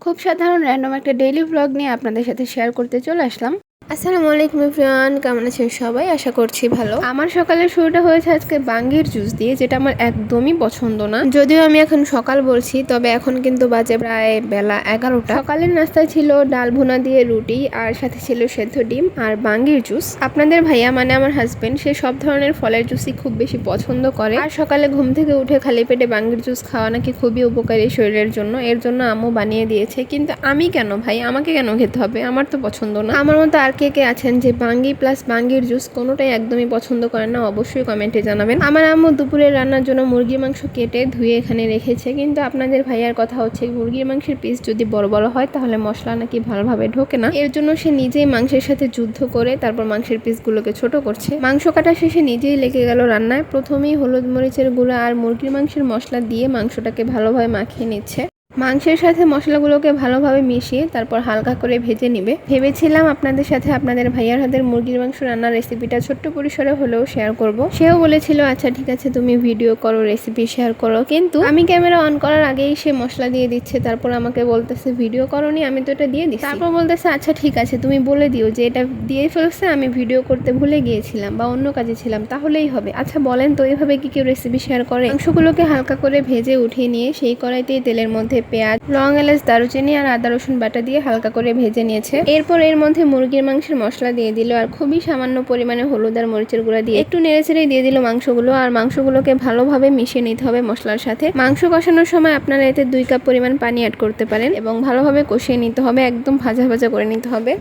খুব সাধারণ র্যান্ডম একটা ডেইলি ব্লগ নিয়ে আপনাদের সাথে শেয়ার করতে চলে আসলাম। আসসালামু আলাইকুম এভরিওয়ান কেমন আছেন সবাই? আশা করছি ভালো। আমার সকালের শুরুটা হয়েছে আজকে বাঙ্গির জুস দিয়ে যেটা আমার একদমই পছন্দ না। যদিও আমি এখন সকাল বলছি তবে এখন কিন্তু বাজে প্রায় বেলা এগারোটা। সকালের নাস্তায় ছিল ডাল ভুনা দিয়ে রুটি আর সাথে ছিল সেদ্ধ ডিম আর বাঙ্গির জুস। আপনাদের ভাইয়া মানে আমার হাজবেন্ড সে সব ধরনের ফলের জুসই খুব বেশি পছন্দ করে। আর সকালে ঘুম থেকে উঠে খালি পেটে বাঙ্গির জুস খাওয়া নাকি খুবই উপকারী শরীরের জন্য। এর জন্য আম্মু বানিয়ে দিয়েছে। কিন্তু আমি কেন ভাই? আমাকে কেন খেতে হবে? আমার তো পছন্দ না। আমার মতো আর কে কে আছেন যে বাঙ্গি প্লাস বাঙ্গির জুস কোনোটাই একদমই পছন্দ করেন না, অবশ্যই কমেন্টে জানাবেন। আমার আম্মু দুপুরের রান্নার জন্য মুরগির মাংস কেটে ধুয়ে এখানে রেখেছে, কিন্তু আপনাদের ভাইয়ার কথা হচ্ছে মুরগির মাংসের পিস যদি বড় বড় হয় তাহলে মশলা নাকি ভালোভাবে ঢোকে না। এর জন্য সে নিজেই মাংসের সাথে যুদ্ধ করে তারপর মাংসের পিসগুলোকে ছোট করছে। মাংস কাটা শেষে নিজেই লেগে গেল রান্নায়। প্রথমেই হলুদ মরিচের গুঁড়া আর মুরগির মাংসের মশলা দিয়ে মাংসটাকে ভালোভাবে মাখিয়ে নিচ্ছে। মাংসের সাথে মশলাগুলোকে ভালোভাবে মিশিয়ে তারপর হালকা করে ভেজে নিবে। ভেবেছিলাম আপনাদের সাথে আপনাদের ভাইয়ার হাতের মুরগির মাংস রান্নার রেসিপিটা ছোট্ট পরিসরে হলেও শেয়ার করব। সেও বলেছিল আচ্ছা ঠিক আছে, তুমি ভিডিও করো রেসিপি শেয়ার করো। কিন্তু আমি ক্যামেরা অন করার আগেই সে মশলা দিয়ে দিচ্ছে, তারপর আমাকে বলতেছে ভিডিও করনি, আমি তো এটা দিয়ে দিচ্ছি তারপর বলতেছে আচ্ছা ঠিক আছে, তুমি বলে দিও যে এটা দিয়ে ফেলছে, আমি ভিডিও করতে ভুলে গিয়েছিলাম বা অন্য কাজে ছিলাম, তাহলেই হবে। আচ্ছা বলেন তো এইভাবে কি কেউ রেসিপি শেয়ার করে? মাংসগুলোকে হালকা করে ভেজে উঠিয়ে নিয়ে সেই কড়াইতেই তেলের মধ্যে পেঁয়াজ, লং এলাচ, দারুচিনি আর আদা, রসুন বাটা দিয়ে হালকা করে ভেজে নিয়েছে। এরপর এর মধ্যে মুরগির মাংসের মশলা দিয়ে দিল আর খুবই সামান্য পরিমাণে হলুদ আর মরিচের গুঁড়া দিয়ে। একটু নেড়েচেড়ে দিয়ে দিল মাংসগুলো আর মাংসগুলোকে ভালোভাবে মিশিয়ে নিতে হবে মশলার সাথে। মাংস কষানোর সময় আপনারা এতে দুই কাপ পরিমাণ পানি অ্যাড করতে পারেন এবং ভালোভাবে কষিয়ে নিতে হবে, একদম ভাজা ভাজা করে নিতে হবে।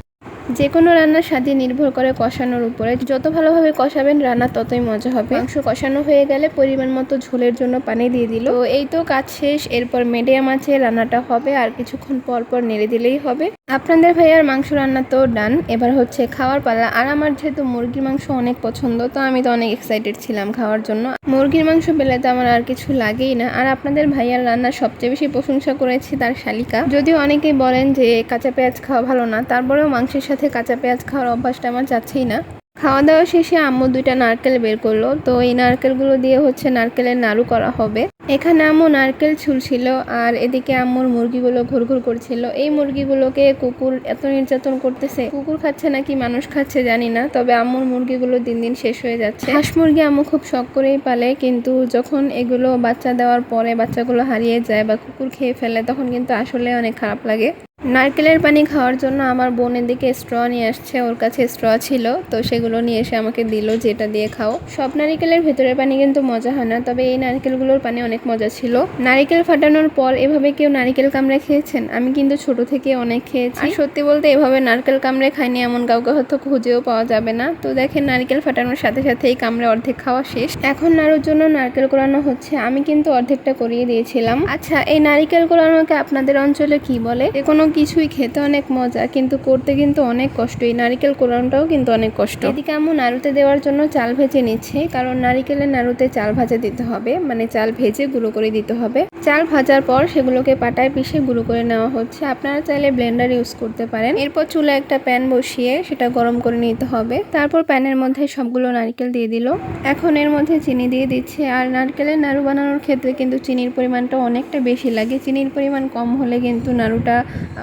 যে কোনো রান্নার স্বাদই নির্ভর করে কষানোর উপরে। যত ভালোভাবে কষাবেন রান্না, ততই মজা হবে। মাংস কষানো হয়ে গেলে পরিমাণ মতো ঝোলের জন্য পানি দিয়ে দিল। তো এই তো কাজ শেষ। এরপর মিডিয়াম আছে রান্নাটা হবে আর কিছুক্ষণ পর পর নেড়ে দিলেই হবে। আপনাদের ভাইয়ার মাংস রান্না তো ডান। এবার হচ্ছে খাওয়ার পালা। আর আমার যেহেতু মুরগির মাংস অনেক পছন্দ, তো আমি তো অনেক এক্সাইটেড ছিলাম খাওয়ার জন্য। মুরগির মাংস পেলে তো আমার আর কিছু লাগেই না। আর আপনাদের ভাইয়ার রান্না সবচেয়ে বেশি প্রশংসা করেছি তার শালিকা। যদিও অনেকেই বলেন যে কাঁচা পেঁয়াজ খাওয়া ভালো না, তারপরেও মাংসের সাথে কাঁচা পেঁয়াজ খাওয়ার অভ্যাসটা আমার চাচ্ছেই না। খাওয়া দাওয়া শেষে আম্মু দুইটা নারকেল বের করল। তো এই নারকেলগুলো দিয়ে হচ্ছে নারকেলের নাড়ু করা হবে। এখানে আম্মু নারকেল ছুলছিল আর এদিকে আম্মুর মুরগিগুলো ঘুরঘুর করছিল। এই মুরগিগুলোকে কুকুর এত নির্যাতন করতেছে, কুকুর খাচ্ছে নাকি মানুষ খাচ্ছে জানি না, তবে আম্মুর মুরগিগুলো দিন দিন শেষ হয়ে যাচ্ছে। হাঁস মুরগি আম্মু খুব শখ করেই পালে, কিন্তু যখন এগুলো বাচ্চা দেওয়ার পরে বাচ্চাগুলো হারিয়ে যায় বা কুকুর খেয়ে ফেলে, তখন কিন্তু আসলে অনেক খারাপ লাগে। নারকেলের পানি খাওয়ার জন্য আমার বোনের দিকে স্ট্র নিয়ে আসছে, ওর কাছে স্ট্র ছিল, তো সেগুলো নিয়ে এসে আমাকে দিল, যেটা দিয়ে খাও। সব নারিকেলের ভেতরের পানি কিন্তু মজা হয় না, তবে এই নারকেলগুলোর পানি অনেক মজা ছিল। নারিকেল ফাটানোর পর এভাবে কেউ নারিকেল কামড়ে খেয়েছেন? আমি কিন্তু ছোট থেকে অনেক খেয়েছি। সত্যি বলতে এভাবে নারকেল কামড়ে খাইনি, এমন কাউকে হয়তো খুঁজেও পাওয়া যাবে না। তো দেখেন, নারকেল ফাটানোর সাথে সাথে এই কামড়ে অর্ধেক খাওয়া শেষ। এখন নাড়ুর জন্য নারকেল কোরানো হচ্ছে, আমি কিন্তু অর্ধেকটা করিয়ে দিয়েছিলাম। আচ্ছা এই নারিকেল কোরানোকে আপনাদের অঞ্চলে কি বলে? যে কোনো কিছুই খেতে অনেক মজা, কিন্তু করতে কিন্তু অনেক কষ্ট। এই নারিকেল কোরানোটাও কিন্তু অনেক কষ্ট। এদিকে আম্মু নাড়ুতে দেওয়ার জন্য চাল ভেজে নিচ্ছে, কারণ নারিকেলের নাড়ুতে চাল ভাজা দিতে হবে মানে চাল ভেজে গুঁড়ো করে দিতে হবে। চাল ভাজার পর সেগুলোকে পাটায় পিষে গুঁড়ো করে নেওয়া হচ্ছে। আপনারা চাইলে ব্লেন্ডার ইউজ করতে পারেন। এরপর চুলে একটা প্যান বসিয়ে সেটা গরম করে নিতে হবে। তারপর প্যানের মধ্যে সবগুলো নারকেল দিয়ে দিল। এখন এর মধ্যে চিনি দিয়ে দিচ্ছে। আর নারকেলের নাড়ু বানানোর ক্ষেত্রে কিন্তু চিনির পরিমাণটা অনেকটা বেশি লাগে। চিনির পরিমাণ কম হলে কিন্তু নাড়ুটা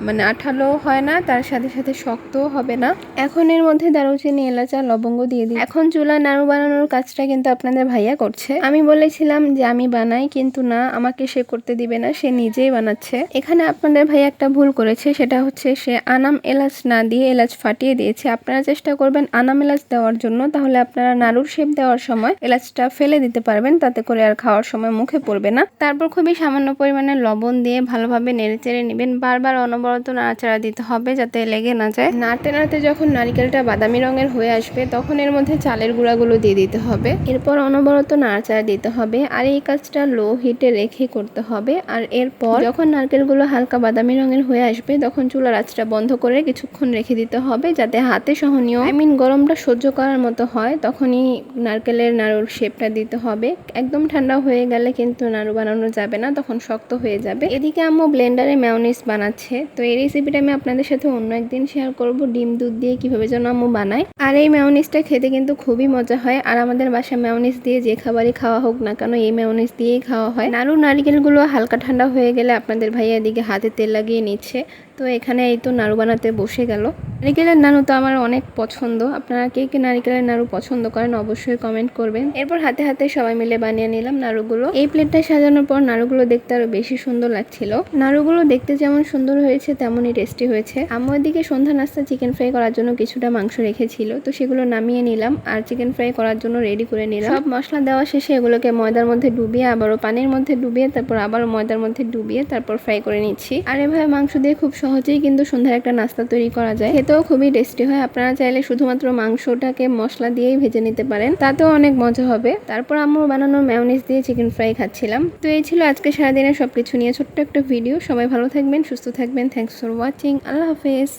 মানে আঠালো হয় না, তার সাথে সাথে শক্তও হবে না। এখন এর মধ্যে দারুচিনি, এলাচ লবঙ্গ দিয়ে দিই এখন চুলা নাড়ু বানানোর কাজটা কিন্তু আপনাদের ভাইয়া করছে। আমি বলেছিলাম যে আমি বানাই, কিন্তু না, আমাকে সে করতে দিবে না, সে নিজেই বানাচ্ছে। এখানে আপনাদের ভাইয়া একটা ভুল করেছে, সেটা হচ্ছে সে আনাম এলাচ না দিয়ে এলাচ ফাটিয়ে দিয়েছে। আপনারা চেষ্টা করবেন আনাম এলাচ দেওয়ার জন্য, তাহলে আপনারা নাড়ুর শেপ দেওয়ার সময় এলাচটা ফেলে দিতে পারবেন, তাতে করে আর খাওয়ার সময় মুখে পড়বে না। তারপর খুবই সামান্য পরিমাণে লবণ দিয়ে ভালোভাবে নেড়ে চেড়ে নেবেন। বারবার অনবরত নাড়াচাড়া দিতে হবে যাতে লেগে না যায়। নাড়তে নাড়তে যখন নারকেলটা বাদামি রঙের হয়ে আসবে, তখন এর মধ্যে চালের গুঁড়াগুলো দিয়ে দিতে হবে। এরপর অনবরত নাড়াচাড়া দিতে হবে আর এই কাজটা লো হিটে রেখে করতে হবে। আর এরপর যখন নারকেলগুলো হালকা বাদামি রঙের হয়ে আসবে, তখন চুলার আঁচটা বন্ধ করে কিছুক্ষণ রেখে দিতে হবে যাতে হাতে সহনীয়, আই মিন গরমটা সহ্য করার মতো হয়, তখনই নারকেলের নাড়ুর শেপটা দিতে হবে। একদম ঠান্ডা হয়ে গেলে কিন্তু নাড়ু বানানো যাবে না, তখন শক্ত হয়ে যাবে। এদিকে আম্মু ব্লেন্ডারে ম্যাওনিস বানাচ্ছে। তো এই রেসিপিটা আমি আপনাদের সাথে অন্য একদিন শেয়ার করব। ডিম দুধ দিয়ে কীভাবে যেন আমি বানায়। আর এই ম্যাওনিজটা খেতে কিন্তু খুবই মজা হয়। আর আমাদের বাসায় ম্যাওনিজ দিয়ে যে খাবারই খাওয়া হোক না কেন, এই ম্যাওনিজ দিয়েই খাওয়া হয়। নাড়ু নারিকেলগুলো হালকা ঠান্ডা হয়ে গেলে আপনাদের ভাইয়া এদিকে হাতে তেল লাগিয়ে নিচ্ছে। তো এখানে এই তো নাড়ু বানাতে বসে গেল। নারিকেলের নাড়ু তো আমার অনেক পছন্দ। আপনারা কে কে নারিকেলের নাড়ু পছন্দ করেন অবশ্যই কমেন্ট করবেন। এরপর হাতে হাতে সবাই মিলে বানিয়ে নিলাম নাড়ুগুলো। এই প্লেটটা সাজানোর পর নাড়ুগুলো দেখতে আরও বেশি সুন্দর লাগছিল। নাড়ুগুলো দেখতে যেমন সুন্দর হয়েছে, তেমনই টেস্টি হয়েছে। আমার এদিকে সন্ধ্যা নাস্তা চিকেন ফ্রাই করার জন্য কিছুটা মাংস রেখেছিল। তো সেগুলো নামিয়ে নিলাম আর চিকেন ফ্রাই করার জন্য রেডি করে নিলাম। সব মশলা দেওয়া শেষে এগুলোকে ময়দার মধ্যে ডুবিয়ে আবারও পানির মধ্যে ডুবিয়ে তারপর আবারও ময়দার মধ্যে ডুবিয়ে তারপর ফ্রাই করে নিচ্ছি। আর এভাবে মাংস দিয়ে খুব সহজেই কিন্তু সন্ধ্যার একটা নাস্তা তৈরি করা যায়। খেতেও খুবই টেস্টি হয়। আপনারা চাইলে শুধুমাত্র মাংসটাকে মশলা দিয়েই ভেজে নিতে পারেন। তাতেও অনেক মজা হবে। তারপর আম্মুর বানানো ম্যাওনিজ দিয়ে চিকেন ফ্রাই খাচ্ছিলাম। তো এই ছিল আজকে সারাদিনের সবকিছু নিয়ে ছোট্ট একটা ভিডিও সবাই ভালো থাকবেন, সুস্থ থাকবেন। থ্যাংকস ফর ওয়াচিং আল্লাহ হাফেজ।